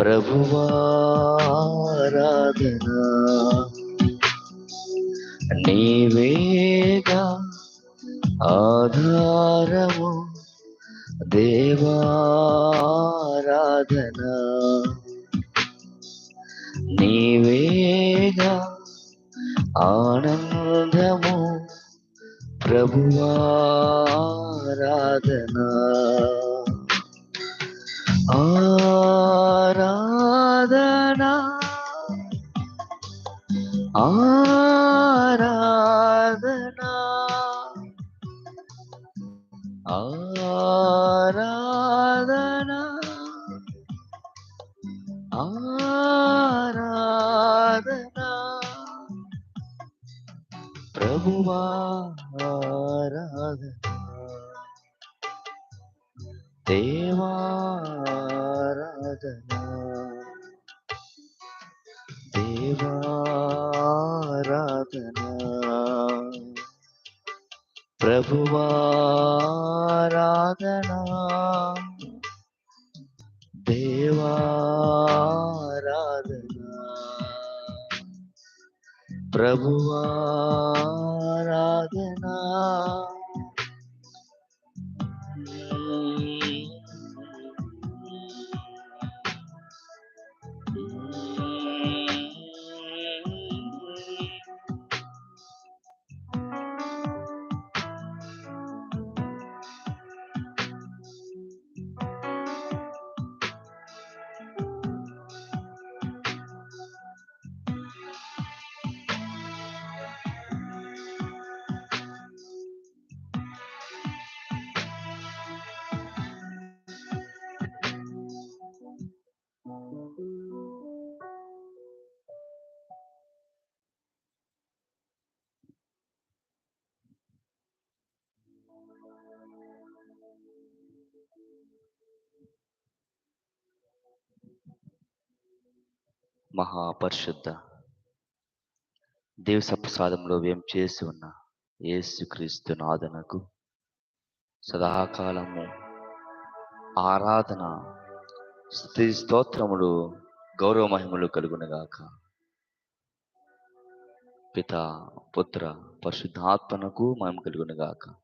ప్రభువారాధన నీవేగా ఆధారము దేవారాధన నీవేగా ఆనందము ప్రభువారాధన ఆరాధన ఆరాధన ప్రభువారాధనా దేవారాధనా ప్రభువారాధనా మహాపరిశుద్ధ దేవ సప్రసాదంలో వేం చేసి ఉన్న యేసుక్రీస్తు నాదనకు సదాకాలము. ఆరాధన స్థుతి స్తోత్రములు గౌరవ మహిమలు కలుగునగాక పిత పుత్ర పరిశుద్ధాత్మనకు మహిమ కలుగునగాక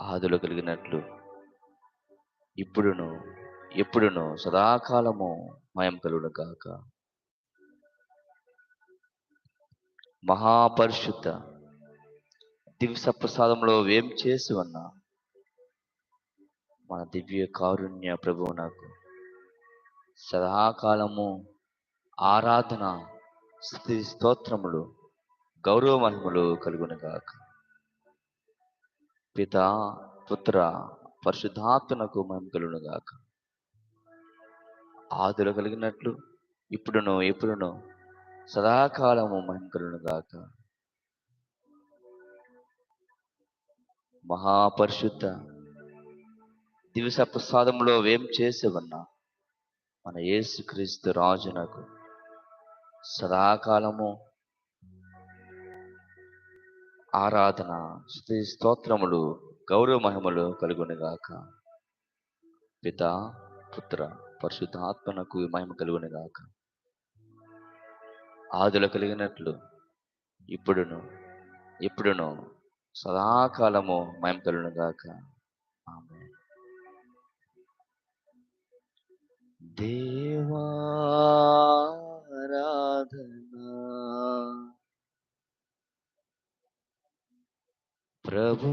ఆదులు కలిగినట్లు ఇప్పుడును ఎప్పుడును సదాకాలము మయం కలుగునగాక. మహాపరిశుద్ధ దివ్య ప్రసాదంలో వేం చేసి ఉన్న మన దివ్య కారుణ్య ప్రభువు నాకు. సదాకాలము ఆరాధన స్థితి స్తోత్రములు గౌరవ మహిమలు కలుగునగాక. పిత పుత్ర పరిశుద్ధాత్మనకు మహిమ కలుగునగాక. ఆదులు కలిగినట్లు ఇప్పుడును ఎప్పుడును సదాకాలము మహిమ గాక. మహాపరిశుద్ధ దివస ప్రసాదంలో వేం చేసి ఉన్నా మన యేసుక్రీస్తు రాజునకు సదాకాలము ఆరాధన స్థుతి స్తోత్రములు గౌరవ మహిమలు కలుగునిగాక పిత పుత్ర. పరిశుద్ధ ఆత్మనకు మహిమ కలుగునిగాక ఆదులు కలిగినట్లు ఇప్పుడును ఇప్పుడును సదాకాలము మహిమ కలుగునిగాక ఆమె దేవారాధనా ప్రభు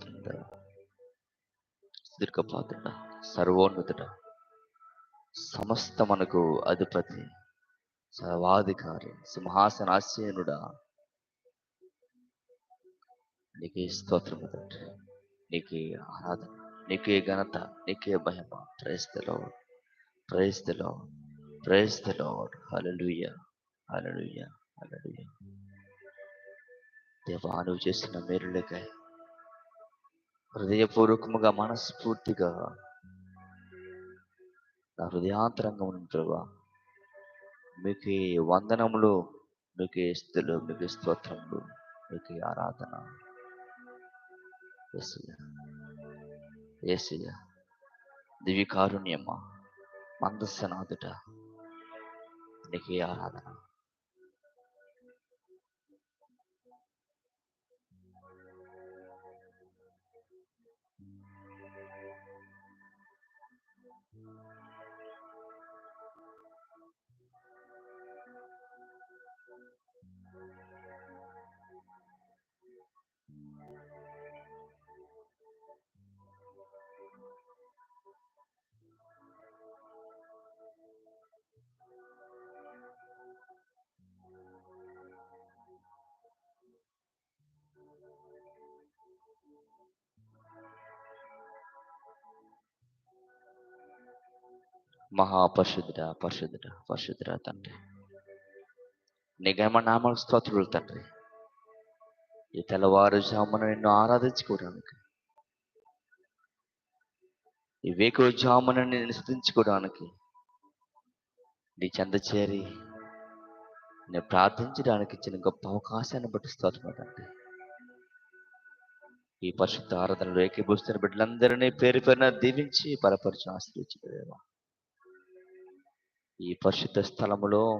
స్తోత్రం దీర్ఘపాత్రుడ సర్వోన్నతుడ సమస్తమనకు అధిపతి సర్వాధికారి సింహాసనాశీనుడా నీకే స్తోత్రం తండ్రి నీకే ఆరాధన నీకే ఘనత నీకే మహిమ. ప్రేస్తలో ప్రేస్తలో ప్రేస్తలో హలలుయ హలలుయ హలలుయ దేవా నువ్వు చేసిన మేరులకై హృదయపూర్వకముగా మనస్ఫూర్తిగా నా హృదయాంతరంగం నుండి ప్రభా మీకు వందనములు మీకు స్థితులు మీకు స్తోత్రములు మీకు ఆరాధన. ఏసయ్య ఏసయ్య దివి మందస్సనాదుట నీకే ఆరాధన. మహాపరిశుద్ధుడ పరిశుద్ధుడ పరిశుద్ధుడ తండ్రి. నీకేమ నామ స్తోత్రులు తండ్రి. ఈ తెల్లవారుజామున నిన్ను ఆరాధించుకోవడానికి ఈ వేకువజామున నిన్ను స్థుతించుకోవడానికి నీ చెంద చేరి నేను ప్రార్థించడానికి ఇచ్చిన గొప్ప అవకాశాన్ని బట్టి స్తోత్రం ఈ పరిశుద్ధ ఆరాధనలో ఏకీభూస్తున్న బిడ్డలందరినీ పేరు పేరున దీవించి బలపరిచి ఆశ్రయించదేవా ఈ పరిశుద్ధ స్థలములో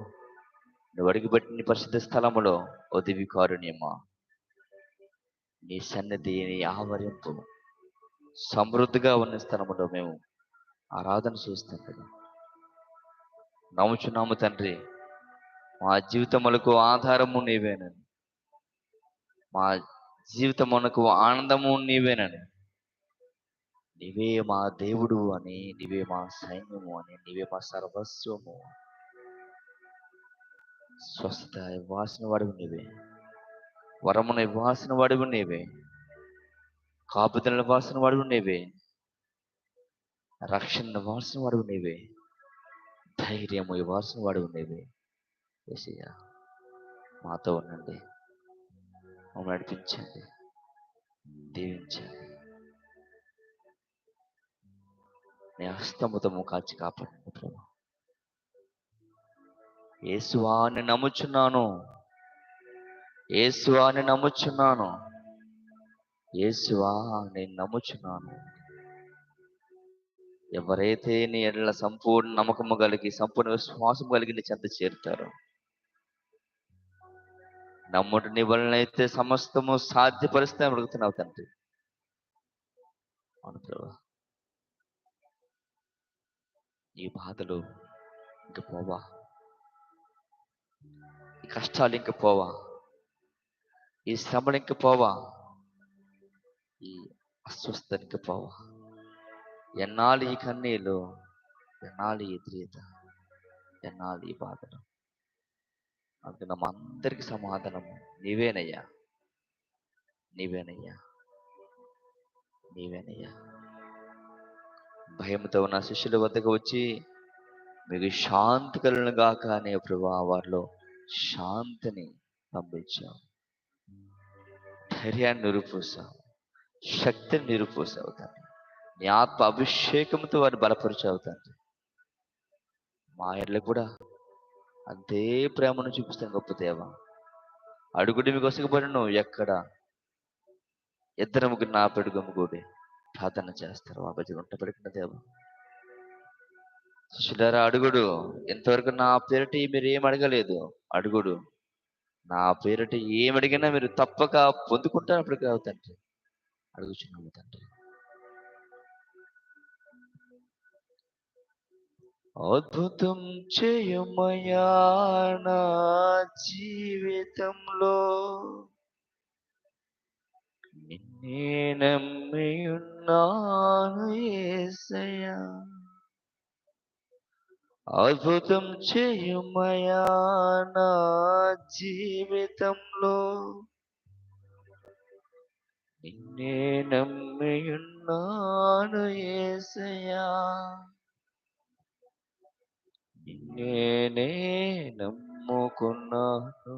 నువ్వు అడుగుపెట్టిన పరిశుద్ధ స్థలములో ఓ కారుణ్యమా నీ సన్నిధి నీ ఆవరింపు సమృద్ధిగా ఉన్న స్థలములో మేము ఆరాధన చూస్తాం కదా. నమ్ముచున్నాము తండ్రి. మా జీవితములకు ఆధారము నీవేనని. మా జీవితమునకు ఆనందము నీవేనని. నీవే మా దేవుడు అని నీవే మా సైన్యము అని నీవే మా సర్వస్వము స్వస్థత ఇవ్వాల్సిన వాడివి నీవే. వరమును ఇవ్వాల్సిన వాడివి నీవే. కాపుదలను ఇవ్వాల్సిన వాడివి నీవే. రక్షణ ఇవ్వాల్సిన వాడివి నీవే. ధైర్యము ఇవ్వాల్సిన వాడివి నీవే. మాతో ఉండండి. మమ్మల్ని నడిపించండి. దీవించండి. నీ హస్తముతము కాచి కాపాడండి ప్రభా యేసువా అని నమ్ముచున్నాను. యేసువా అని నమ్ముచున్నాను. యేసువా నేను నమ్ముచున్నాను. ఎవరైతే నీ ఎడల సంపూర్ణ నమ్మకము కలిగి సంపూర్ణ విశ్వాసం కలిగి నీ చెంత చేరుతారో నమ్ముట నీ వలనైతే సమస్తము సాధ్యపరిస్తే అడుగుతున్నావు తండ్రి. అవును ప్రభా. ఈ బాధలు ఇంక పోవా. ఈ కష్టాలు ఇంక పోవా. ఈ శ్రమలు ఇంక పోవా. ఈ అస్వస్థత ఇంక పోవా. ఎన్నాళ్ళు ఈ కన్నీళ్ళు ఎన్నాళ్ళు ఈ ద్రీత ఎన్నాళ్ళు ఈ బాధలు. అందుకు మా అందరికి సమాధానము నీవేనయ్యా. నీవేనయ్యా. నీవేనయ్యా. భయంతో ఉన్న శిష్యుల వద్దకు వచ్చి మీకు శాంతి కలను గాక అనే ప్రభా వారిలో శాంతిని పంపించాం ధైర్యాన్ని నిరూపిస్తావు శక్తిని నిరుపూసావు తండ్రి. నీ ఆత్మ అభిషేకంతో వారిని బలపరిచావు తండ్రి. మా ఇళ్ళు కూడా అంతే ప్రేమను చూపిస్తాను గొప్ప దేవ. అడుగుడి మీకు వసకపోయిన ఎక్కడ? ఇద్దరు ముగ్గురు నా పెడుగమ్మ కూడా. ప్రార్థన చేస్తారు. ఆ బజ్జలు ఉంట పెడుకున్న దేవ శిష్యులారా అడుగుడు ఇంతవరకు నా పేరిట మీరు ఏం అడగలేదు? అడుగుడు నా పేరిట ఏం అడిగినా మీరు తప్పక పొందుకుంటారు అప్పటికి తండ్రి. అడుగుచున్నాము తండ్రి. అద్భుతం చేయమయా నా జీవితంలో? నిన్నే నమ్మి ఉన్నాను అద్భుతం చేయమయా నా జీవితంలో. నిన్నే నమ్మియున్నాను ఏసయా నిన్నేనే నమ్ముకున్నాను.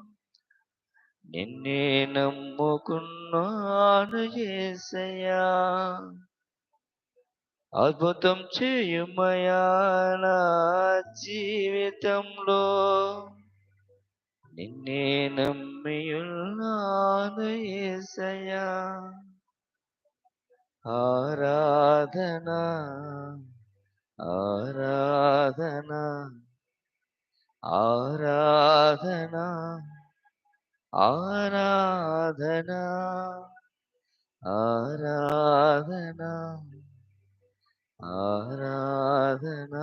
నిన్నే నమ్ముకున్నాను ఏసయ్యా. అద్భుతం చేయుమయా నా జీవితంలో. నిన్నే నమ్మియున్నాను ఏసయా ఆరాధన ఆరాధన ఆరాధనా. ఆరాధన ఆరాధన ఆరాధన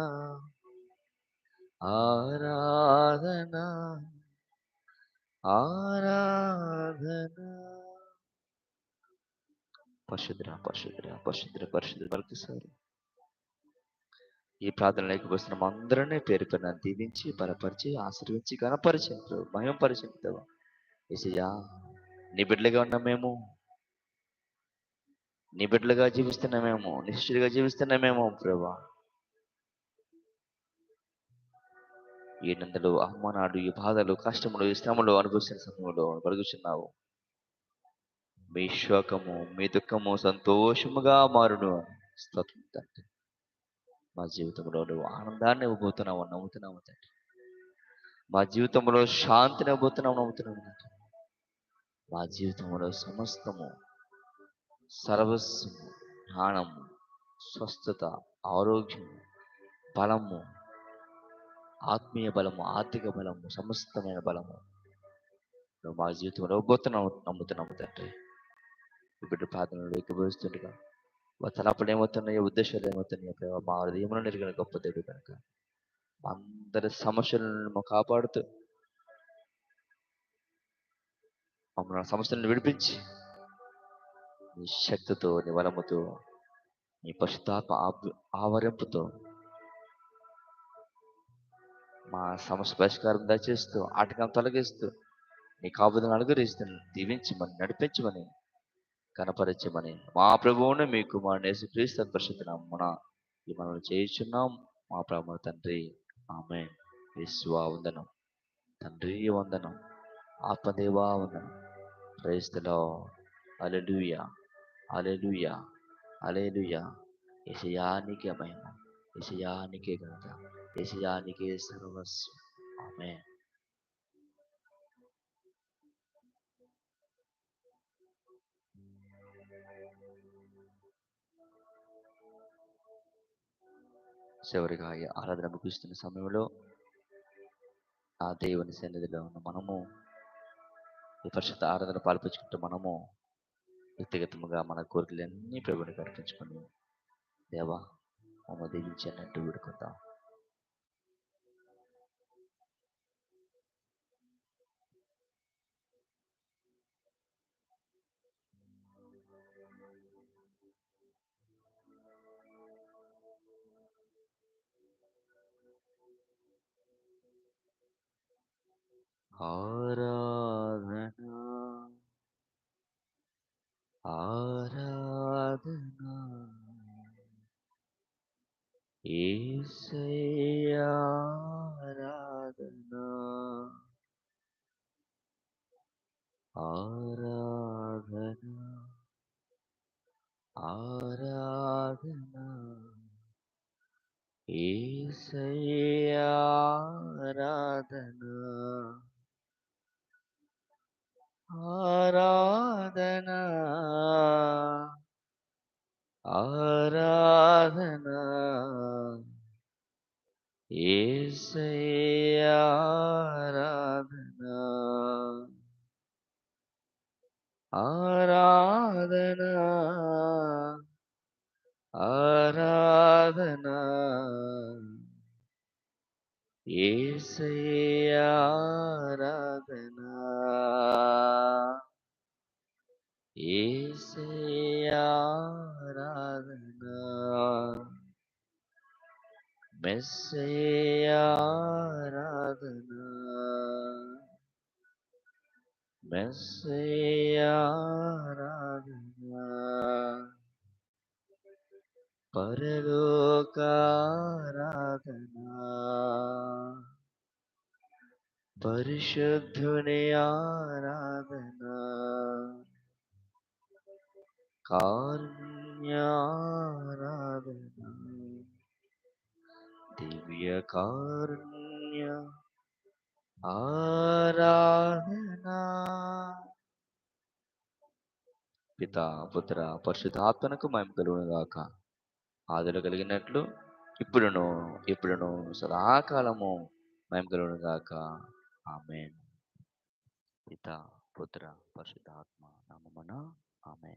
ఆరాధన ఆరాధన. పశుద్ర పశుద్ర పశుద్ర పరిశుద్ర మరొకసారి. ఈ ప్రార్థనలోకి వస్తున్న అందరినీ పేరు పైన దీవించి బలపరిచి ఆశ్రయించి గణపరిచింపు మయంపరిచింపు ఏసయ్యా నీ బిడ్డలుగా ఉన్న మేము. నీ బిడ్డలుగా జీవిస్తున్నామేమో నిశ్చితగా జీవిస్తున్నామేమో ప్రభా. ఈ నిందలు అవమానాలు ఈ బాధలు కష్టములు ఈ శ్రమలు అనుభవిస్తున్న సమయంలో కలుగుతున్నావు మీ శోకము మీ దుఃఖము సంతోషముగా మారును. స్తోత్రం తండ్రి. మా జీవితంలో నువ్వు ఆనందాన్ని ఇవ్వబోతున్నావు నవ్వుతున్నావు తండ్రి. మా జీవితంలో శాంతిని ఇవ్వబోతున్నావు నవ్వుతున్నావు తండ్రి. మా జీవితంలో సమస్తము సర్వస్వము జ్ఞానము స్వస్థత ఆరోగ్యము బలము ఆత్మీయ బలము ఆర్థిక బలము సమస్తమైన బలము నువ్వు మా జీవితంలో ఇవ్వబోతున్నావు నమ్ముతున్నాము తండ్రి. ఇప్పుడు ప్రార్థనలు ఎక్కిపోతుండగా మా ఏమవుతున్నాయో ఉద్దేశాలు ఏమవుతున్నాయో మా హృదయంలో నెరిగిన గొప్ప దేవుడు కనుక అందరి సమస్యలను కాపాడుతూ మమ్మల్ని సమస్యలను విడిపించి నీ శక్తితో నీ బలముతో నీ పశుతాప ఆవరింపుతో మా సమస్య పరిష్కారం దయచేస్తూ ఆటకం తొలగిస్తూ నీ కాపుదలను అనుగ్రహిస్తూ దీవించమని నడిపించమని కనపరచమని మా ప్రభువుని మీకు మా నేసి క్రీస్తు పరిశుద్ధనామన ఈ మనం చేయించున్నాం. మా ప్రభు తండ్రి ఆమె విశ్వ వందనం. తండ్రి వందనం. ఆత్మదేవా వందనం. క్రైస్తలో అలెలుయా అలెలుయా అలెలుయా యశయానికే మహిమ యశయానికే ఘనత యశయానికే సర్వస్వం ఆమె చివరిగా ఈ ఆరాధన ముగిస్తున్న సమయంలో ఆ దేవుని సన్నిధిలో ఉన్న మనము ఈ పరిశుద్ధ ఆరాధన పాల్పించుకుంటూ మనము వ్యక్తిగతముగా మన కోరికలన్నీ ప్రభుని అర్పించుకొని దేవా మమ్మ దీవించానంటూ వేడుకుందాం. ఆరాధనా ആരാധന ഈശയാരാധന ആരാധന ആരാധന ഈശയാരാധന ఆరాధన. ఆరాధన. ఆరాధన ఏసయ్యా ఆరాధన. ఆరాధన. ఆరాధన. ऐसे आराधना। वैसे आराधना। परलोकाराधना परिशुद्धुने आराधना। कार्याराधना దివ్య ఆరాధనా. పిత పుత్ర పరిశుద్ధాత్మనకు మేము కలుగును గాక. ఆదులు కలిగినట్లు ఇప్పుడును ఇప్పుడును సదాకాలము మేము కలుగును గాక. ఆమె పిత పుత్ర పరిశుద్ధాత్మ నామమున ఆమె